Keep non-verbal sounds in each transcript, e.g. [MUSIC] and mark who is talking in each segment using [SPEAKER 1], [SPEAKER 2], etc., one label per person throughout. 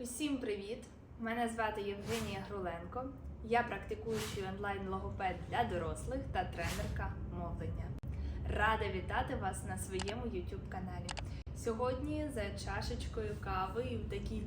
[SPEAKER 1] Усім привіт! Мене звати Євгенія Груленко. Я практикуючий онлайн-логопед для дорослих та тренерка мовлення. Рада вітати вас на своєму YouTube каналі. Сьогодні за чашечкою кави і в такій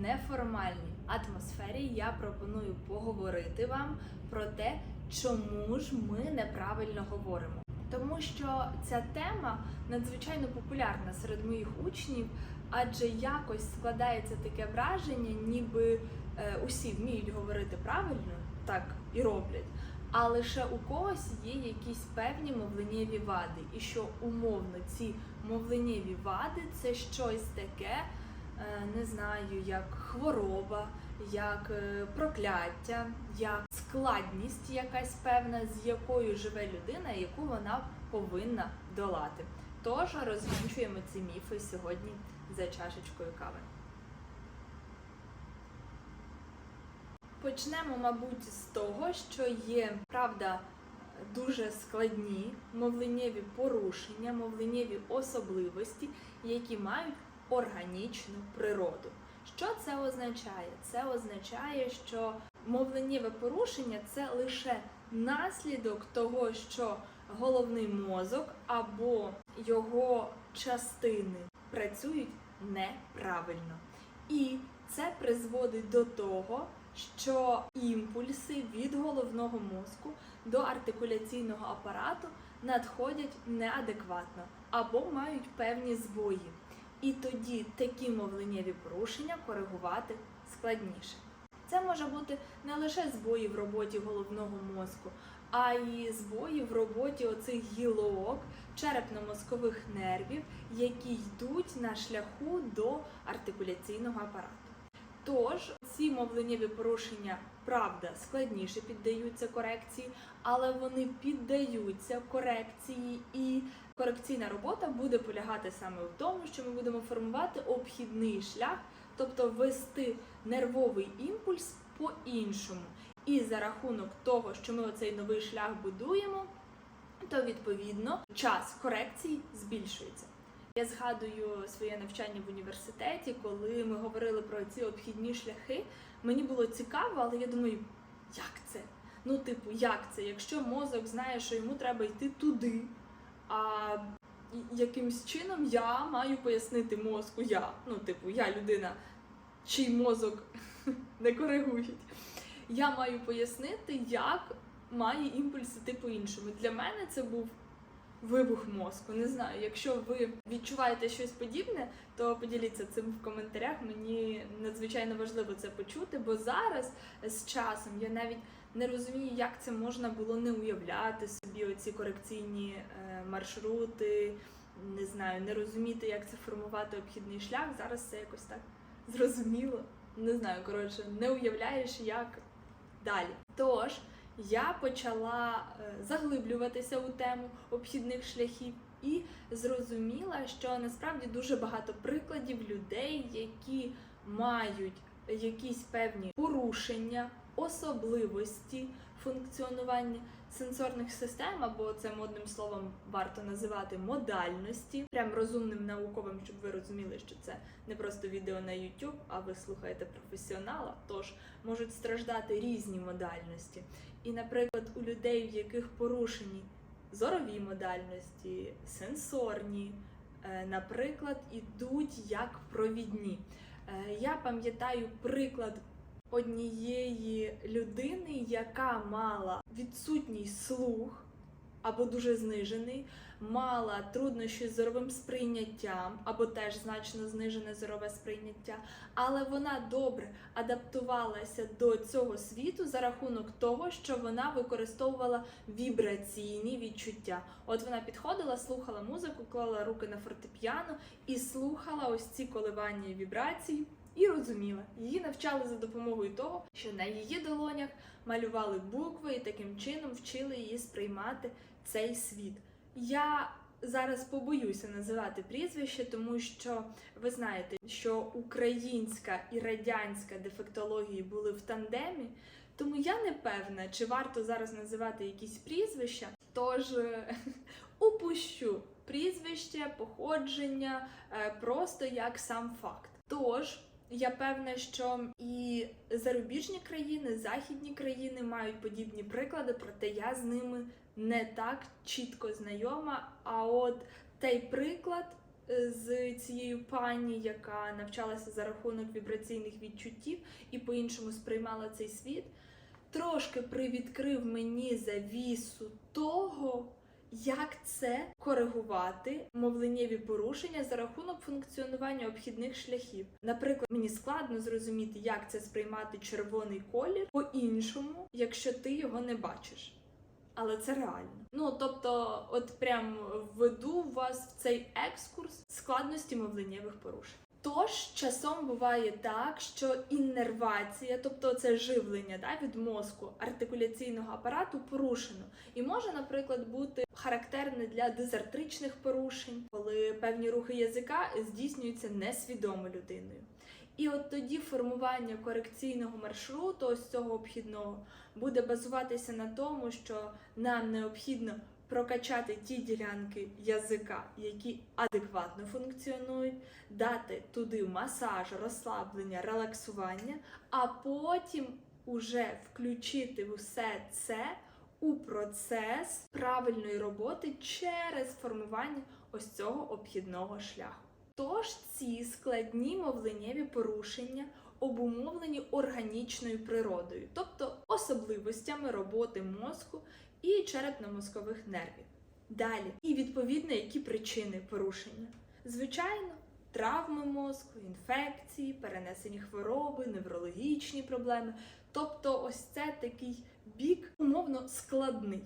[SPEAKER 1] неформальній атмосфері я пропоную поговорити вам про те, чому ж ми неправильно говоримо. Тому що ця тема надзвичайно популярна серед моїх учнів, адже якось складається таке враження, ніби е, усі вміють говорити правильно, так і роблять. А лише у когось є якісь певні мовленнєві вади, і що умовно ці мовленнєві вади це щось таке, е, не знаю, як хвороба, як е, прокляття, як складність якась певна, з якою живе людина, яку вона повинна долати. Тож розвінчуємо ці міфи сьогодні за чашечкою кави. Почнемо, мабуть, з того, що є правда дуже складні мовленнєві порушення, мовленнєві особливості, які мають органічну природу. Що це означає? Це означає, що мовленнєве порушення це лише наслідок того, що головний мозок або його частини працюють неправильно. І це призводить до того, що імпульси від головного мозку до артикуляційного апарату надходять неадекватно або мають певні збої. І тоді такі мовленнєві порушення коригувати складніше. Це може бути не лише збої в роботі головного мозку, а й збої в роботі оцих гілок черепно-мозкових нервів, які йдуть на шляху до артикуляційного апарату. Тож ці мовленнєві порушення, правда, складніше піддаються корекції, але вони піддаються корекції, і корекційна робота буде полягати саме в тому, що ми будемо формувати обхідний шлях, тобто вести нервовий імпульс по-іншому. І за рахунок того, що ми оцей новий шлях будуємо, то відповідно час корекцій збільшується. Я згадую своє навчання в університеті, коли ми говорили про ці обхідні шляхи. Мені було цікаво, але я думаю, як це? Ну, типу, як це? Якщо мозок знає, що йому треба йти туди, а якимсь чином я маю пояснити мозку, я, ну, типу, я людина, чий мозок [LAUGHS] не коригують. Я маю пояснити, як має імпульс іти по-іншому. Для мене це був вибух мозку. Не знаю, якщо ви відчуваєте щось подібне, то поділіться цим в коментарях. Мені надзвичайно важливо це почути, бо зараз з часом я навіть не розумію, як це можна було не уявляти собі оці корекційні е, маршрути. Не знаю, не розуміти, як це формувати обхідний шлях. Зараз це якось так зрозуміло. Не знаю, коротше, не уявляєш, як далі. Тож я почала е, заглиблюватися у тему обхідних шляхів і зрозуміла, що насправді дуже багато прикладів людей, які мають якісь певні порушення, особливості функціонування сенсорних систем, або це модним словом варто називати модальності, прям розумним науковим, щоб ви розуміли, що це не просто відео на YouTube, а ви слухаєте професіонала. Тож можуть страждати різні модальності. І, наприклад, у людей, в яких порушені зорові модальності, сенсорні, е, наприклад, ідуть як провідні. Е, Я пам'ятаю приклад однієї людини, яка мала відсутній слух або дуже знижений, мала труднощі з зоровим сприйняттям, або теж значно знижене зорове сприйняття, але вона добре адаптувалася до цього світу за рахунок того, що вона використовувала вібраційні відчуття. От вона підходила, слухала музику, клала руки на фортепіано і слухала ось ці коливання і вібрації. І розуміла, її навчали за допомогою того, що на її долонях малювали букви і таким чином вчили її сприймати цей світ. Я зараз побоюся називати прізвище, тому що ви знаєте, що українська і радянська дефектології були в тандемі, тому я не певна, чи варто зараз називати якісь прізвища. Тож е, [LAUGHS] упущу прізвище, походження, е, просто як сам факт. Тож Я певна, що і зарубіжні країни, західні країни мають подібні приклади, проте я з ними не так чітко знайома. А от той приклад е, з цією пані, яка навчалася за рахунок вібраційних відчуттів і по-іншому сприймала цей світ, трошки привідкрив мені завісу того, як це коригувати мовленнєві порушення за рахунок функціонування обхідних шляхів. Наприклад, мені складно зрозуміти, як це сприймати червоний колір по-іншому, якщо ти його не бачиш. Але це реально. Ну тобто, от прям введу вас в цей екскурс складності мовленнєвих порушень. Тож часом буває так, що іннервація, тобто це живлення да, від мозку артикуляційного апарату, порушено, і може, наприклад, бути характерне для дизартричних порушень, коли певні рухи язика здійснюються несвідомо людиною. І от тоді формування корекційного маршруту, ось цього обхідного, буде базуватися на тому, що нам необхідно прокачати ті ділянки язика, які адекватно функціонують, дати туди масаж, розслаблення, релаксування, а потім уже включити все це у процес правильної роботи через формування ось цього обхідного шляху. Тож ці складні мовленнєві порушення обумовлені органічною природою, тобто особливостями роботи мозку і черепно-мозкових нервів. Далі, і відповідно, які причини порушення? Звичайно, травми мозку, інфекції, перенесені хвороби, неврологічні проблеми. Тобто, ось це такий бік умовно складний.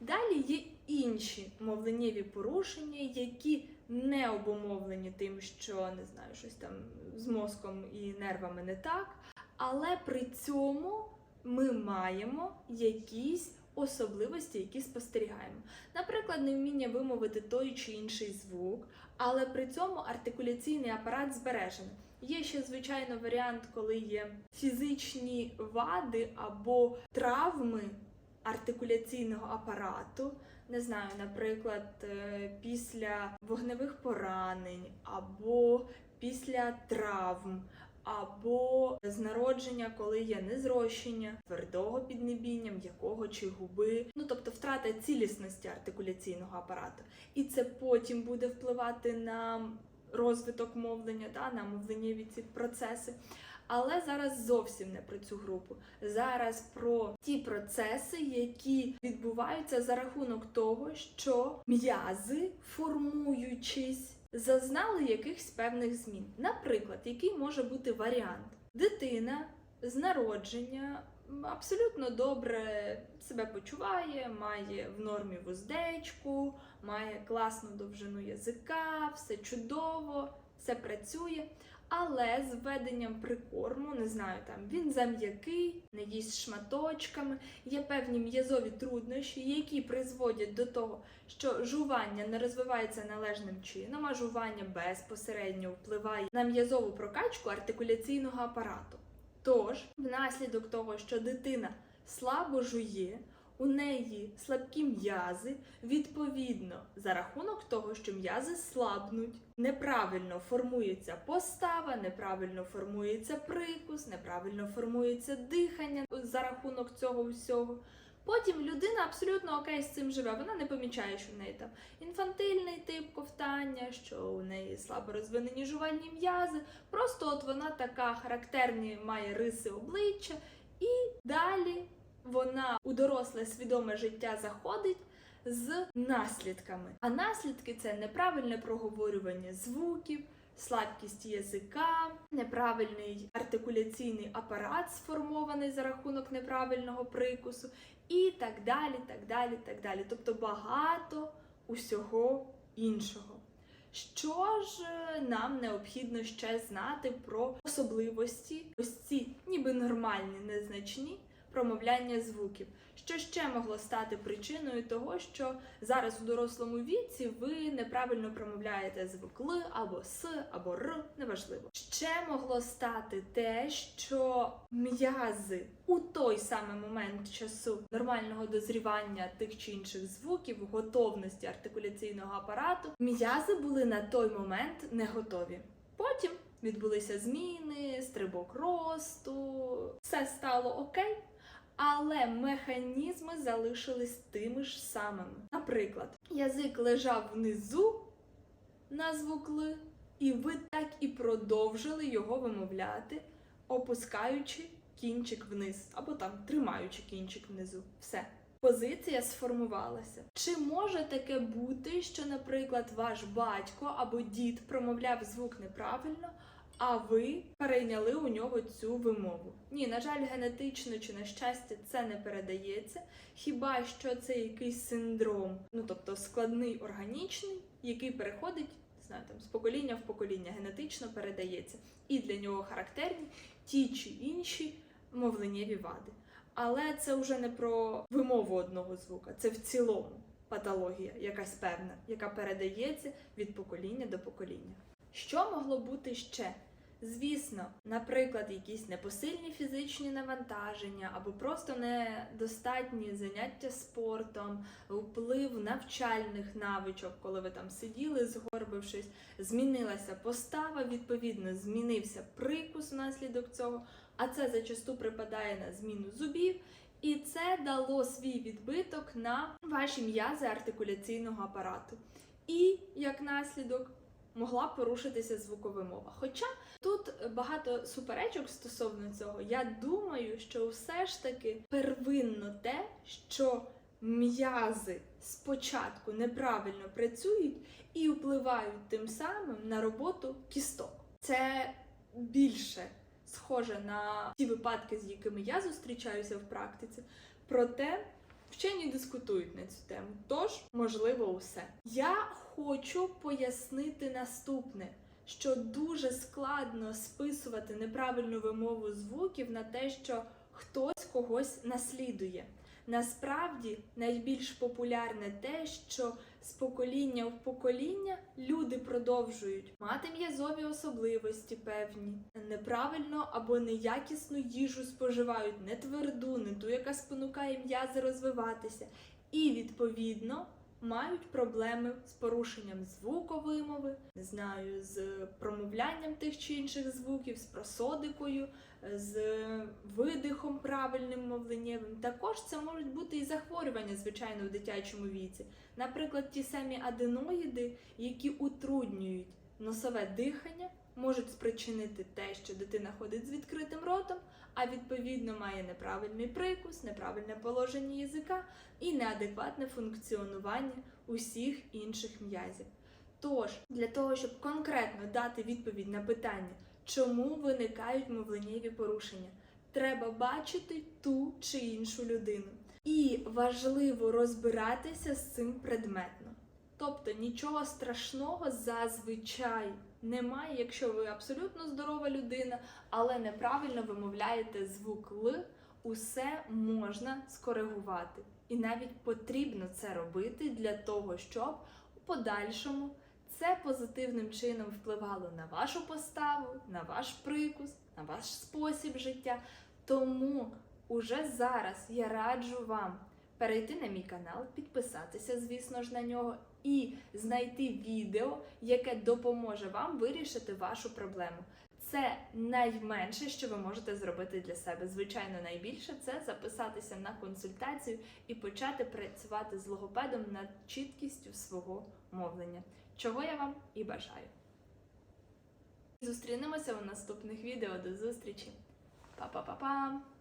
[SPEAKER 1] Далі є інші мовленнєві порушення, які не обумовлені тим, що не знаю, щось там з мозком і нервами не так, але при цьому ми маємо якісь особливості, які спостерігаємо. Наприклад, невміння вимовити той чи інший звук, але при цьому артикуляційний апарат збережений. Є ще, звичайно, варіант, коли є фізичні вади або травми артикуляційного апарату. Не знаю, наприклад, е, після вогневих поранень, або після травм, або з народження, коли є незрощення, твердого піднебіння, м'якого чи губи, ну тобто втрата цілісності артикуляційного апарату. І це потім буде впливати на розвиток мовлення, та, на мовленнєві ці процеси. Але зараз зовсім не про цю групу. Зараз про ті процеси, які відбуваються за рахунок того, що м'язи, формуючись, зазнали якихось певних змін. Наприклад, який може бути варіант? Дитина з народження абсолютно добре себе почуває, має в нормі вуздечку, має класну довжину язика, все чудово, все працює. Але з введенням прикорму, не знаю, там він зам'який, не їсть шматочками, є певні м'язові труднощі, які призводять до того, що жування не розвивається належним чином, а жування безпосередньо впливає на м'язову прокачку артикуляційного апарату. Тож, внаслідок того, що дитина слабо жує, у неї слабкі м'язи, відповідно, за рахунок того, що м'язи слабнуть, неправильно формується постава, неправильно формується прикус, неправильно формується дихання за рахунок цього всього. Потім людина абсолютно окей з цим живе. Вона не помічає, що в неї там інфантильний тип ковтання, що у неї слабо розвинені жувальні м'язи. Просто от вона така характерні має риси обличчя, і далі вона у доросле свідоме життя заходить з наслідками. А наслідки це неправильне проговорювання звуків, слабкість язика, неправильний артикуляційний апарат, сформований за рахунок неправильного прикусу, і так далі, так далі, так далі. Тобто багато усього іншого. Що ж е, нам необхідно ще знати про особливості, ось ці ніби нормальні, незначні промовляння звуків. Що ще могло стати причиною того, що зараз у дорослому віці ви неправильно промовляєте звук Л або С, або Р, неважливо. Ще могло стати те, що м'язи у той самий момент часу нормального дозрівання тих чи інших звуків, готовності артикуляційного апарату, м'язи були на той момент не готові. Потім відбулися зміни, стрибок росту, все стало окей, але механізми залишились тими ж самими. Наприклад, язик лежав внизу на звук Л, і ви так і продовжили його вимовляти, опускаючи кінчик вниз, або там тримаючи кінчик внизу. Все. Позиція сформувалася. Чи може таке бути, що, наприклад, ваш батько або дід промовляв звук неправильно, а ви перейняли у нього цю вимову? Ні, на жаль, генетично чи на щастя це не передається. Хіба що це якийсь синдром, ну тобто складний органічний, який переходить не знаю, там, з покоління в покоління, генетично передається. І для нього характерні ті чи інші мовленнєві вади. Але це вже не про вимову одного звука, це в цілому патологія, якась певна, яка передається від покоління до покоління. Що могло бути ще? Звісно, наприклад, якісь непосильні фізичні навантаження або просто недостатні заняття спортом, вплив навчальних навичок, коли ви там сиділи, згорбившись, змінилася постава, відповідно, змінився прикус внаслідок цього, а це зачасту припадає на зміну зубів. І це дало свій відбиток на ваші м'язи артикуляційного апарату. І як наслідок могла порушитися звукова мова. Хоча тут багато суперечок стосовно цього, я думаю, що все ж таки первинно те, що м'язи спочатку неправильно працюють і впливають тим самим на роботу кісток. Це більше схоже на ті випадки, з якими я зустрічаюся в практиці. Проте вчені дискутують на цю тему. Тож, можливо, усе. Я хочу пояснити наступне. Що дуже складно списувати неправильну вимову звуків на те, що хтось когось наслідує. Насправді найбільш популярне те, що з покоління в покоління люди продовжують мати м'язові особливості певні, неправильно або неякісну їжу споживають, не тверду, не ту, яка спонукає м'язи розвиватися, і відповідно мають проблеми з порушенням звуковимови, не знаю, з промовлянням тих чи інших звуків, з просодикою, з видихом правильним мовленнєвим. Також це можуть бути і захворювання, звичайно, в дитячому віці. Наприклад, ті самі аденоїди, які утруднюють носове дихання, можуть спричинити те, що дитина ходить з відкритим ротом, а відповідно має неправильний прикус, неправильне положення язика і неадекватне функціонування усіх інших м'язів. Тож, для того, щоб конкретно дати відповідь на питання, чому виникають мовленнєві порушення, треба бачити ту чи іншу людину. І важливо розбиратися з цим предметно. Тобто нічого страшного зазвичай немає, якщо ви абсолютно здорова людина, але неправильно вимовляєте звук Л, усе можна скоригувати. І навіть потрібно це робити для того, щоб у подальшому це позитивним чином впливало на вашу поставу, на ваш прикус, на ваш спосіб життя. Тому уже зараз я раджу вам перейти на мій канал, підписатися, звісно ж, на нього, і знайти відео, яке допоможе вам вирішити вашу проблему. Це найменше, що ви можете зробити для себе. Звичайно, найбільше це записатися на консультацію і почати працювати з логопедом над чіткістю свого мовлення, чого я вам і бажаю. Зустрінемося у наступних відео. До зустрічі! Па-па-па-пам!